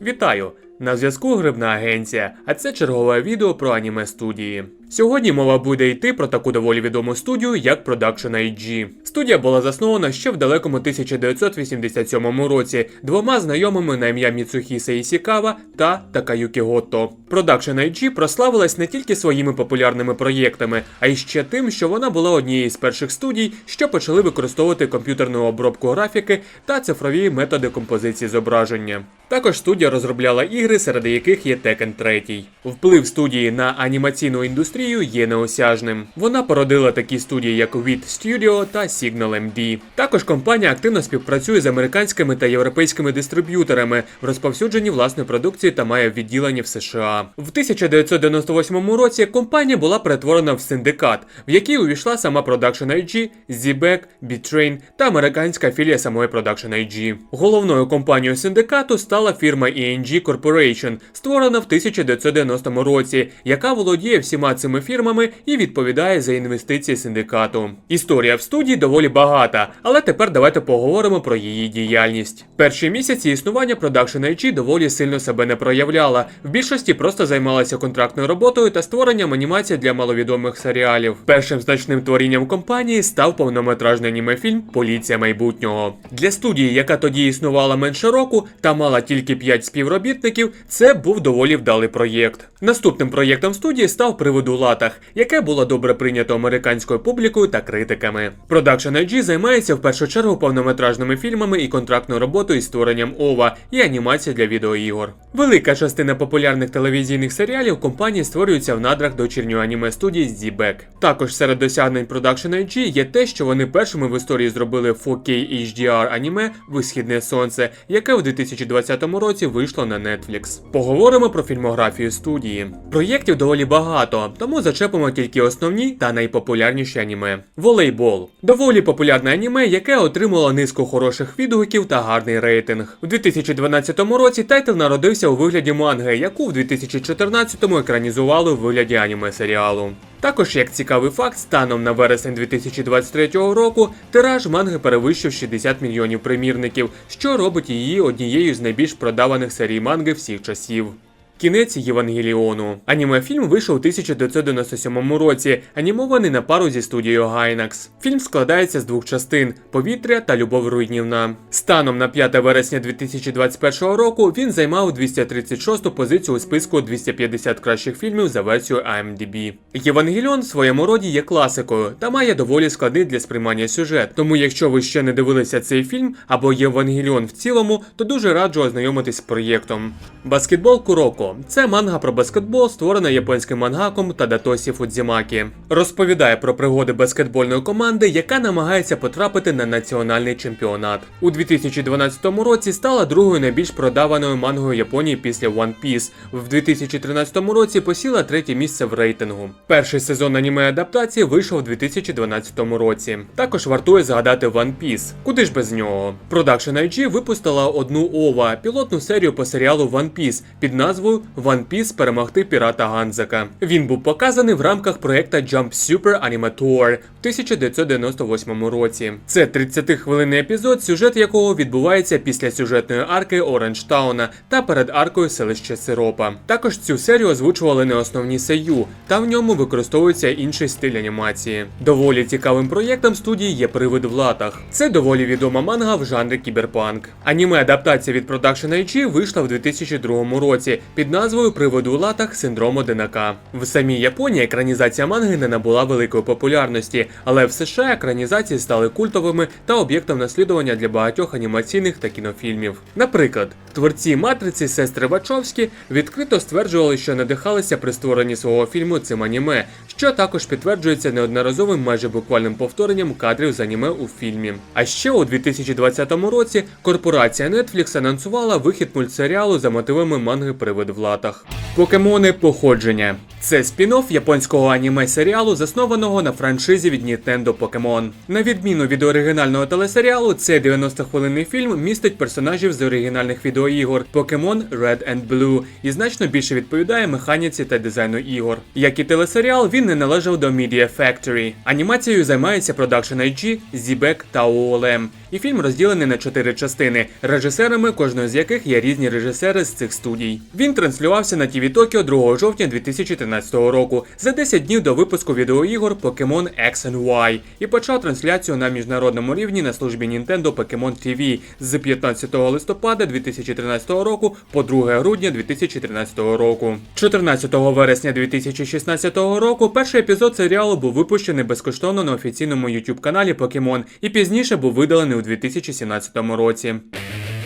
Вітаю! На зв'язку Грибна агенція, а це чергове відео про аніме студії. Сьогодні мова буде йти про таку доволі відому студію, як Production IG. Студія була заснована ще в далекому 1987 році двома знайомими на ім'я Міцухіса Ісікава та Такаюкі Гото. Production IG прославилась не тільки своїми популярними проєктами, а й ще тим, що вона була однією з перших студій, що почали використовувати комп'ютерну обробку графіки та цифрові методи композиції зображення. Також студія розробляла ігри, серед яких є Tekken 3. Вплив студії на анімаційну індустрію є неосяжним. Вона породила такі студії, як WIT Studio та Signal MD. Також компанія активно співпрацює з американськими та європейськими дистриб'юторами в розповсюдженні власної продукції та має відділення в США. В 1998 році компанія була перетворена в синдикат, в який увійшла сама Production IG, ZBEC, Bitrain та американська філія самої Production IG. Головною компанією синдикату стала фірма ENG Corporation, створена в 1990 році, яка володіє всіма цими фірмами і відповідає за інвестиції синдикату. Історія в студії доволі багата, але тепер давайте поговоримо про її діяльність. Перші місяці існування Production IG доволі сильно себе не проявляла. В більшості просто займалася контрактною роботою та створенням анімації для маловідомих серіалів. Першим значним творінням компанії став повнометражний анімефільм Поліція майбутнього. Для студії, яка тоді існувала менше року та мала тільки 5 співробітників, це був доволі вдалий проєкт. Наступним проєктом студії став Привид у латах, яке було добре прийнято американською публікою та критиками. Production IG займається в першу чергу повнометражними фільмами і контрактною роботою із створенням ОВА і анімації для відеоігор. Велика частина популярних телевізійних серіалів компанії створюється в надрах дочірньої аніме студії ZBEC. Також серед досягнень Production IG є те, що вони першими в історії зробили 4K HDR аніме Висхідне сонце, яке в 2020 році вийшло на Netflix. Поговоримо про фільмографію студії. Проєктів доволі багато, тому зачепимо тільки основні та найпопулярніші аніме. Волейбол доволі популярне аніме, яке отримало низку хороших відгуків та гарний рейтинг. У 2012 році тайтл народився у вигляді манги, яку в 2014-му екранізували у вигляді аніме серіалу. Також, як цікавий факт, станом на вересень 2023 року тираж манги перевищив 60 мільйонів примірників, що робить її однією з найбільш продаваних серій манги всіх часів. Кінець Євангеліону. Аніме-фільм вийшов у 1997 році, анімований на пару зі студією Gainax. Фільм складається з двох частин: повітря та любов руйнівна. Станом на 5 вересня 2021 року він займав 236-ту позицію у списку 250 кращих фільмів за версією IMDb. Євангеліон в своєму роді є класикою та має доволі складний для сприймання сюжет. Тому, якщо ви ще не дивилися цей фільм або Євангеліон в цілому, то дуже раджу ознайомитись з проєктом. Баскетбол Куроко це манга про баскетбол, створена японським мангаком Тадатосі Фудзімакі. Розповідає про пригоди баскетбольної команди, яка намагається потрапити на національний чемпіонат. У 2012 році стала другою найбільш продаваною мангою Японії після One Piece. В 2013 році посіла третє місце в рейтингу. Перший сезон аніме адаптації вийшов у 2012 році. Також вартує згадати One Piece. Куди ж без нього? Production IG випустила одну ова пілотну серію по серіалу One Piece під назвою One Piece перемогти пірата Ганзака. Він був показаний в рамках проекта Jump Super Anime Tour в 1998 році. Це 30-хвилинний епізод, сюжет якого відбувається після сюжетної арки Оранжтауна та перед аркою селища Сиропа. Також цю серію озвучували не основні сею, та в ньому використовується інший стиль анімації. Доволі цікавим проєктом студії є привид в латах. Це доволі відома манга в жанрі кіберпанк. Аніме адаптація від Production IG вийшла в 2002 році під назвою Приводу латах синдром одинака. В самій Японії екранізація манги не набула великої популярності, але в США екранізації стали культовими та об'єктом наслідування для багатьох анімаційних та кінофільмів. Наприклад, творці матриці сестри Вачовські відкрито стверджували, що надихалися при створенні свого фільму цим аніме, що також підтверджується неодноразовим майже буквальним повторенням кадрів з аніме у фільмі. А ще у 2020 році корпорація Netflix анонсувала вихід мультсеріалу за мотивами манги Привид в латах. Покемони походження. Це спін-офф японського аніме серіалу, заснованого на франшизі від Nintendo Pokemon. На відміну від оригінального телесеріалу, цей 90-хвилинний фільм містить персонажів з оригінальних відеоігор Pokemon Red and Blue і значно більше відповідає механіці та дизайну ігор. Як і телесеріал, він не належав до Media Factory. Анімацією займається Production IG, Zibek та OLM. І фільм розділений на чотири частини, режисерами кожної з яких є різні режисери з цих студій. Він транслювався на TV Tokyo 2 жовтня 2013 року за 10 днів до випуску відеоігор Pokemon X and Y і почав трансляцію на міжнародному рівні на службі Nintendo Pokemon TV з 15 листопада 2013 року по 2 грудня 2013 року. 14 вересня 2016 року перший епізод серіалу був випущений безкоштовно на офіційному YouTube каналі Pokemon і пізніше був видалений у 2017 році.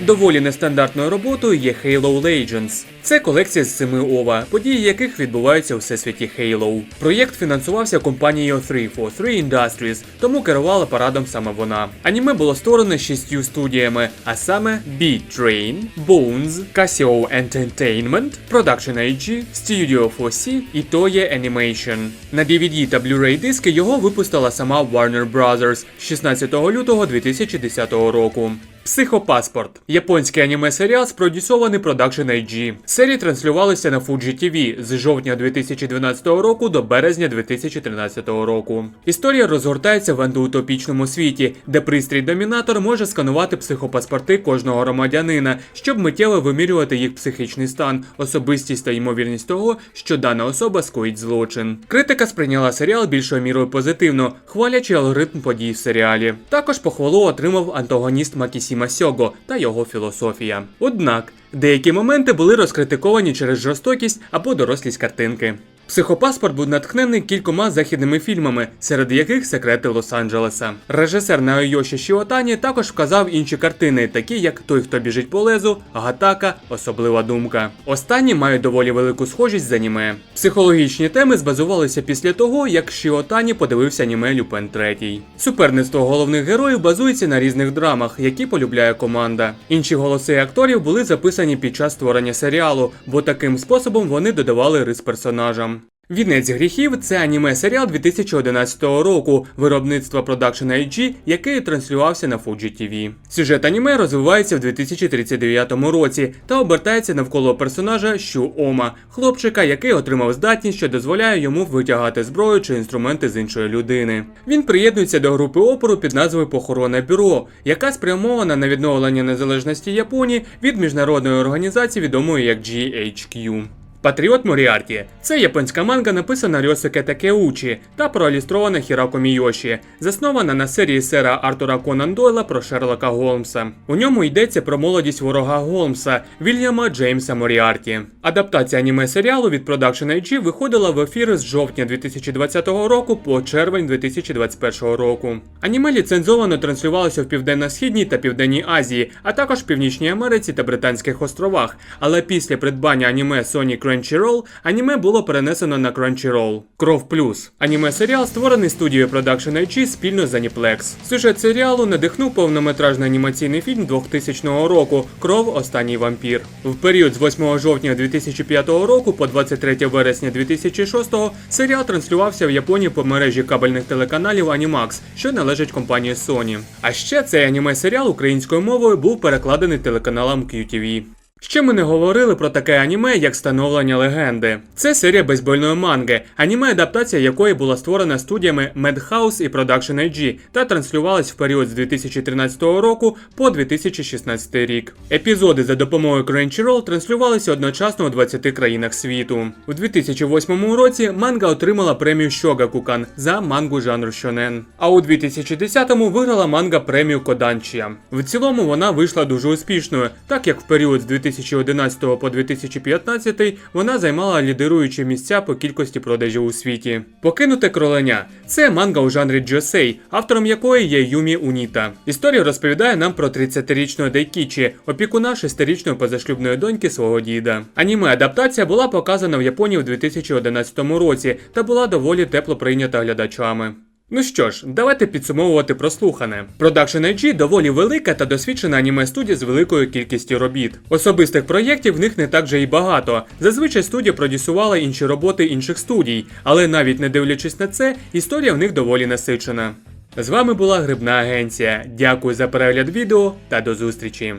Доволі нестандартною роботою є Halo Legends. Це колекція з семи ова, події яких відбуваються у всесвіті Halo. Проєкт фінансувався компанією 343 Industries, тому керувала парадом саме вона. Аніме було створено шістю студіями, а саме B-Train, Bones, Casio Entertainment, Production IG, Studio 4C і Toei Animation. На DVD та Blu-ray диски його випустила сама Warner Bros. 16 лютого 2010 року. Психопаспорт японський аніме серіал спродюсований Production IG. Серії транслювалися на Fuji TV з жовтня 2012 року до березня 2013 року. Історія розгортається в антиутопічному світі, де пристрій домінатор може сканувати психопаспорти кожного громадянина, щоб миттєво вимірювати їх психічний стан, особистість та ймовірність того, що дана особа скоїть злочин. Критика сприйняла серіал більшою мірою позитивно, хвалячи алгоритм подій в серіалі. Також похвалу отримав антагоніст Макісіма Сього та його філософія. Однак деякі моменти були розкритиковані через жорстокість або дорослість картинки. Психопаспорт був натхнений кількома західними фільмами, серед яких секрети Лос-Анджелеса. Режисер Наойоші Шіотані також вказав інші картини, такі як Той, хто біжить по лезу, Гатака, Особлива думка. Останні мають доволі велику схожість з аніме. Психологічні теми збазувалися після того, як Шіотані подивився аніме Люпен 3. Суперництво головних героїв базується на різних драмах, які полюбляє команда. Інші голоси акторів були записані під час створення серіалу, бо таким способом вони додавали рис персонажам. Вінець гріхів це аніме серіал 2011 року виробництва Production IG, який транслювався на Fuji TV. Сюжет аніме розвивається в 2039 році та обертається навколо персонажа Щу Ома, хлопчика, який отримав здатність, що дозволяє йому витягати зброю чи інструменти з іншої людини. Він приєднується до групи опору під назвою Похоронне бюро, яка спрямована на відновлення незалежності Японії від міжнародної організації, відомої як GHQ. Патріот Моріарті це японська манга, написана Рьосике Такеучі та проілюстрована Хірако Мійоші, заснована на серії сера Артура Конан Дойла про Шерлока Голмса. У ньому йдеться про молодість ворога Голмса Вільяма Джеймса Моріарті. Адаптація аніме серіалу від Production IG виходила в ефір з жовтня 2020 року по червень 2021 року. Аніме ліцензовано транслювалося в Південно-Східній та Південній Азії, а також Північній Америці та Британських островах. Але після придбання аніме Sony Crunchyroll аніме було перенесено на Crunchyroll. Кров Плюс. Аніме серіал створений студією Production IG спільно з Aniplex. Сюжет серіалу надихнув повнометражний анімаційний фільм 2000 року Кров Останній вампір. В період з 8 жовтня 2005 року по 23 вересня 2006 серіал транслювався в Японії по мережі кабельних телеканалів Animax, що належить компанії Sony. А ще цей аніме серіал українською мовою був перекладений телеканалом QTV. Ще ми не говорили про таке аніме, як становлення легенди. Це серія бейсбольної манги, аніме адаптація якої була створена студіями Madhouse і Production IG та транслювалась в період з 2013 року по 2016 рік. Епізоди за допомогою Crunchyroll транслювалися одночасно у 20 країнах світу. У 2008 році манга отримала премію Shogakukan за мангу жанру шонен. А у 2010-му виграла манга премію Коданчія. В цілому вона вийшла дуже успішною, так як в період з 2011 по 2015 вона займала лідируючі місця по кількості продажів у світі. Покинуте кроленя це манга у жанрі Джосей, автором якої є Юмі Уніта. Історія розповідає нам про 30-річного Дайкічі, опікуна 6-річної позашлюбної доньки свого діда. Аніме адаптація була показана в Японії у 2011 році та була доволі тепло прийнята глядачами. Ну що ж, давайте підсумовувати прослухане. Production IG доволі велика та досвідчена аніме студія з великою кількістю робіт. Особистих проєктів в них не так же і багато. Зазвичай студія продюсувала інші роботи інших студій, але навіть не дивлячись на це, історія в них доволі насичена. З вами була Грибна Агенція. Дякую за перегляд відео та до зустрічі.